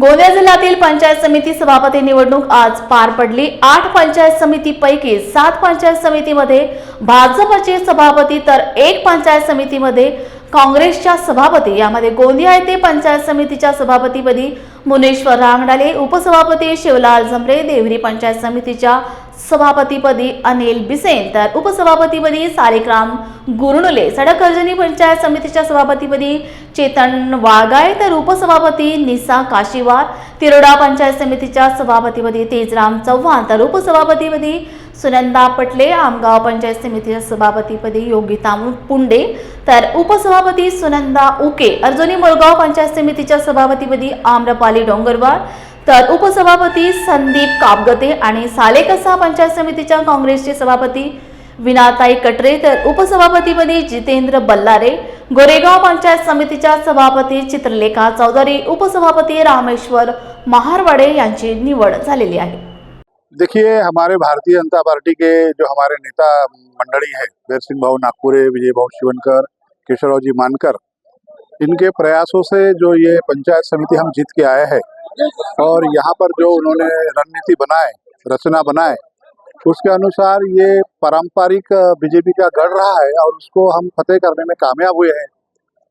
गोंदिया जिल्ह्यातील पंचायत समिती सभापती निवडणूक आज पार पडली. आठ पंचायत समितीपैकी सात पंचायत समितीमध्ये भाजपचे सभापती तर एक पंचायत समितीमध्ये काँग्रेसच्या सभापती यामध्ये गोंदिया येथे पंचायत समितीच्या सभापतीपदी मुनेश्वर रांगडाले उपसभापती शिवलाल झमरे देवरी पंचायत समितीच्या सभापतीपदी अनिल बिसेन तर उपसभापतीपदी सालिकराम गुरुणुले सडक अर्जनी पंचायत समितीच्या सभापतीपदी चेतन वाळगाय तर उपसभापती निसा काशीवार तिरोडा पंचायत समितीच्या सभापतीपदी तेजराम चव्हाण तर उपसभापतीपदी सुनंदा पटले आमगाव पंचायत समितीच्या सभापतीपदी योगिता पुंडे तर उपसभापती सुनंदा उके अर्जुनी मुळगाव पंचायत समितीच्या सभापतीपदी आम्रपाली डोंगरवार तर उपसभापती संदीप कापगते आणि सालेकसा पंचायत समितीच्या काँग्रेसचे सभापती विनाताई कटरे तर उपसभापतीपदी जितेंद्र बल्लारे गोरेगाव पंचायत समितीच्या सभापती चित्रलेखा चौधरी उपसभापती रामेश्वर महारवाडे यांची निवड झालेली आहे. देखिए, हमारे भारतीय जनता पार्टी के जो हमारे नेता मंडली है वीर सिंह भाऊ नागपुरे, विजय भाऊ शिवनकर, केशवराव जी मानकर, इनके प्रयासों से जो ये पंचायत समिति हम जीत के आए हैं और यहाँ पर जो उन्होंने रणनीति बनाए, रचना बनाए, उसके अनुसार ये पारंपरिक बीजेपी का गढ़ रहा है और उसको हम फतेह करने में कामयाब हुए हैं।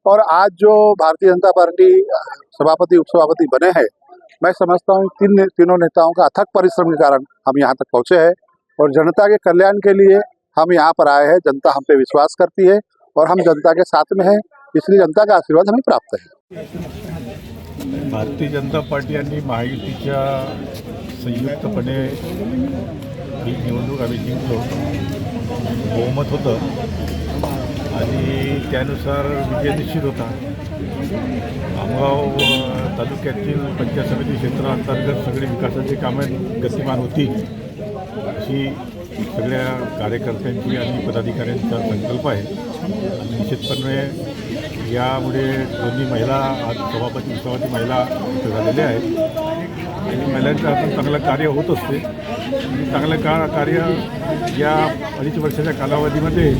और आज जो भारतीय जनता पार्टी सभापति, उपसभापति बने हैं मैं समझता हूँ तीन तीनों नेताओं का अथक परिश्रम के कारण हम यहाँ तक पहुँचे हैं और जनता के कल्याण के लिए हम यहाँ पर आए हैं। जनता हम पे विश्वास करती है और हम जनता के साथ में हैं, इसलिए जनता का आशीर्वाद हमें प्राप्त है। भारतीय जनता पार्टी आणि महायुतीच्या संयुक्तपणे ही निवडणूक आम्ही जिंकलो बहुमत होतं. आणि त्यानुसार विजय निश्चित होता. आमगाव तालुक्यातील पंचायत समिती क्षेत्राअंतर्गत सगळी विकासाची कामं गतिमान होती. अशी सगळ्या कार्यकर्त्यांची आणि पदाधिकाऱ्यांचा संकल्प आहे. आणि निश्चितपणे यामुळे दोन्ही महिला आज सभापती सभापती महिला इथं झालेल्या आहेत. आणि महिलांचं हातून चांगलं कार्य होत असते. चांगलं का कार्य या अडीच वर्षाच्या कालावधीमध्ये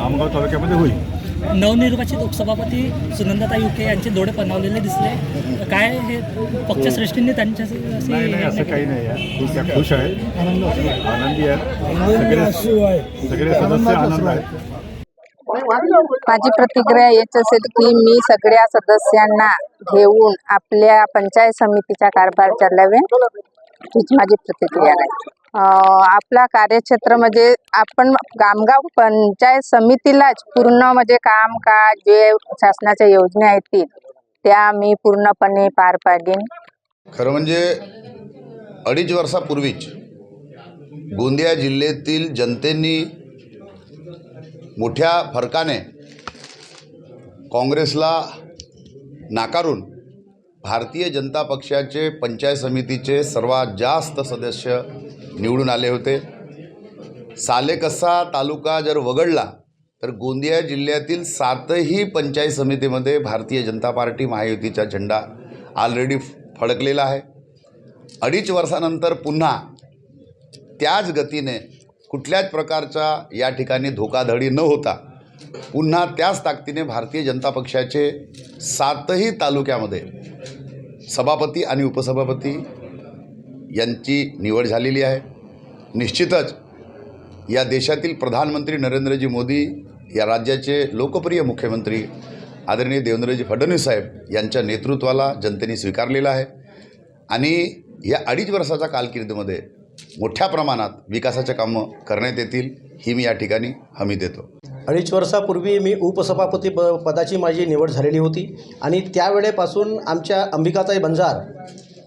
आमगाव तालुक्यामध्ये होईल. नवनिर्वाचित उपसभापती सुनंदाताई उके यांचे डोळे पणावलेले दिसले. काय हे पक्षश्रेष्ठींनी त्यांच्या असं काही नाही आहे. खुश आहेत. आनंदी आहेत. सगळे सदस्य आनंद आहेत. माझी प्रतिक्रिया येत असेल की मी सगळ्या सदस्यांना घेऊन आपल्या पंचायत समितीचा कारभार चालवे हीच माझी प्रतिक्रिया आहे. अं, आपला कार्यक्षेत्र म्हणजे आपण गामगाव पंचायत समितीलाच पूर्ण म्हणजे काम का जे शासनाच्या योजना येतील त्या मी पूर्णपणे पार पाडीन. खरं म्हणजे अडीच वर्षापूर्वीच गोंदिया जिल्ह्यातील जनतेनी मोठ्या फरकाने काँग्रेसला नाकारून भारतीय जनता पक्षाचे पंचायत समितीचे सर्वात जास्त सदस्य निवडून आले होते. सालेकसा तालुका जर वगळला तर गोंदिया जिल्ह्यातील सातही पंचायत समितीमध्ये भारतीय जनता पार्टी महायुतीचा झेंडा ऑलरेडी फडकलेला आहे. अडीच वर्षानंतर पुन्हा त्याच गतीने कुठल्याच प्रकारचा या ठिकाणी धोकाधडी न होता पुन्हा त्याच ताकदीने भारतीय जनता पक्षाचे सातही तालुक्यामध्ये सभापती आणि उपसभापती यांची निवड झालेली आहे. निश्चितच या देशातील प्रधानमंत्री नरेंद्रजी मोदी या राज्याचे लोकप्रिय मुख्यमंत्री आदरणीय देवेंद्रजी फडणवीस साहेब यांच्या नेतृत्वाला जनतेने स्वीकारलेलं आहे आणि या अडीच वर्षाच्या कालकिर्दीमध्ये मोठ्या प्रमाणात विकासाचे कामं करण्यात येतील ही मी या ठिकाणी हमी देतो. अडीच वर्षापूर्वी मी उपसभापती प पदाची माझी निवड झालेली होती आणि त्यावेळेपासून आमच्या अंबिकाताई बंजार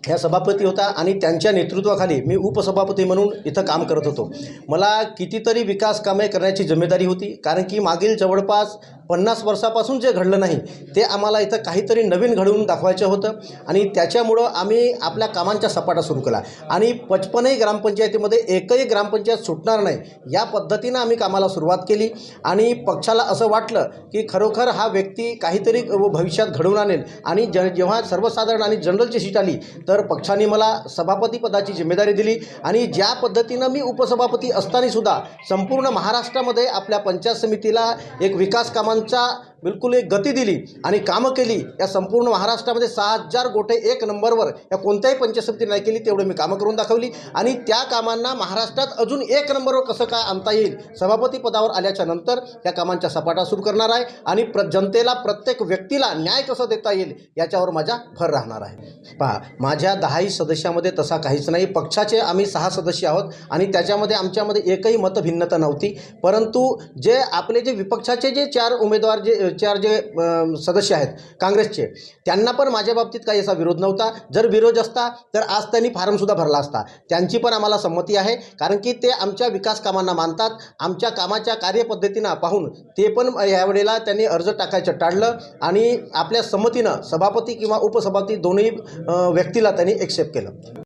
ह्या सभापती होता आणि त्यांच्या नेतृत्वाखाली मी उपसभापती म्हणून इथं काम करत होतो. मला कितीतरी विकास कामे करण्याची जिम्मेदारी होती कारण की मागील जवळपास पन्नास वर्षापासून जे घडलं नाही ते आम्हाला इथं काहीतरी नवीन घडवून दाखवायचं होतं आणि त्याच्यामुळं आम्ही आपल्या कामांच्या सपाटा सुरू केला. आणि पचपनही ग्रामपंचायतीमध्ये एकही ग्रामपंचायत सुटणार नाही या पद्धतीनं आम्ही कामाला सुरुवात केली. आणि पक्षाला असं वाटलं की खरोखर हा व्यक्ती काहीतरी भविष्यात घडवून आणेल. आणि ज जेव्हा सर्वसाधारण आणि जनरलची सीट आली तर पक्षाने मला सभापतीपदाची जिम्मेदारी दिली. आणि ज्या पद्धतीनं मी उपसभापती असतानासुद्धा संपूर्ण महाराष्ट्रामध्ये आपल्या पंचायत समितीला एक विकास सर्वांच्या बिलकुल एक गती दिली आणि कामं केली. या संपूर्ण महाराष्ट्रामध्ये सहा हजार गोटे एक नंबरवर या कोणत्याही पंचायत नाही केली तेवढे मी कामं करून दाखवली. आणि त्या कामांना महाराष्ट्रात अजून एक नंबरवर कसं काय आणता येईल सभापती पदावर आल्याच्यानंतर या कामांच्या सपाटा सुरू करणार आहे. आणि प्र जनतेला प्रत्येक व्यक्तीला न्याय कसं देता येईल याच्यावर माझा भर राहणार आहे. पहा माझ्या दहाही सदस्यामध्ये तसा काहीच नाही. पक्षाचे आम्ही सहा सदस्य आहोत आणि त्याच्यामध्ये आमच्यामध्ये एकही मतभिन्नता नव्हती. परंतु जे आपले जे विपक्षाचे जे चार उमेदवार जे चार जे सदस्य आहेत काँग्रेसचे त्यांना पण माझ्या बाबतीत काही असा विरोध नव्हता. जर विरोध असता तर आज त्यांनी फॉर्मसुद्धा भरला असता. त्यांची पण आम्हाला संमती आहे कारण की ते आमच्या विकास कामांना मानतात. आमच्या कामाच्या कार्यपद्धतीनं पाहून ते पण यावेळेला त्यांनी अर्ज टाकायचं टाळलं आणि आपल्या संमतीनं सभापती किंवा उपसभापती दोन्ही व्यक्तीला त्यांनी एक्सेप्ट केलं.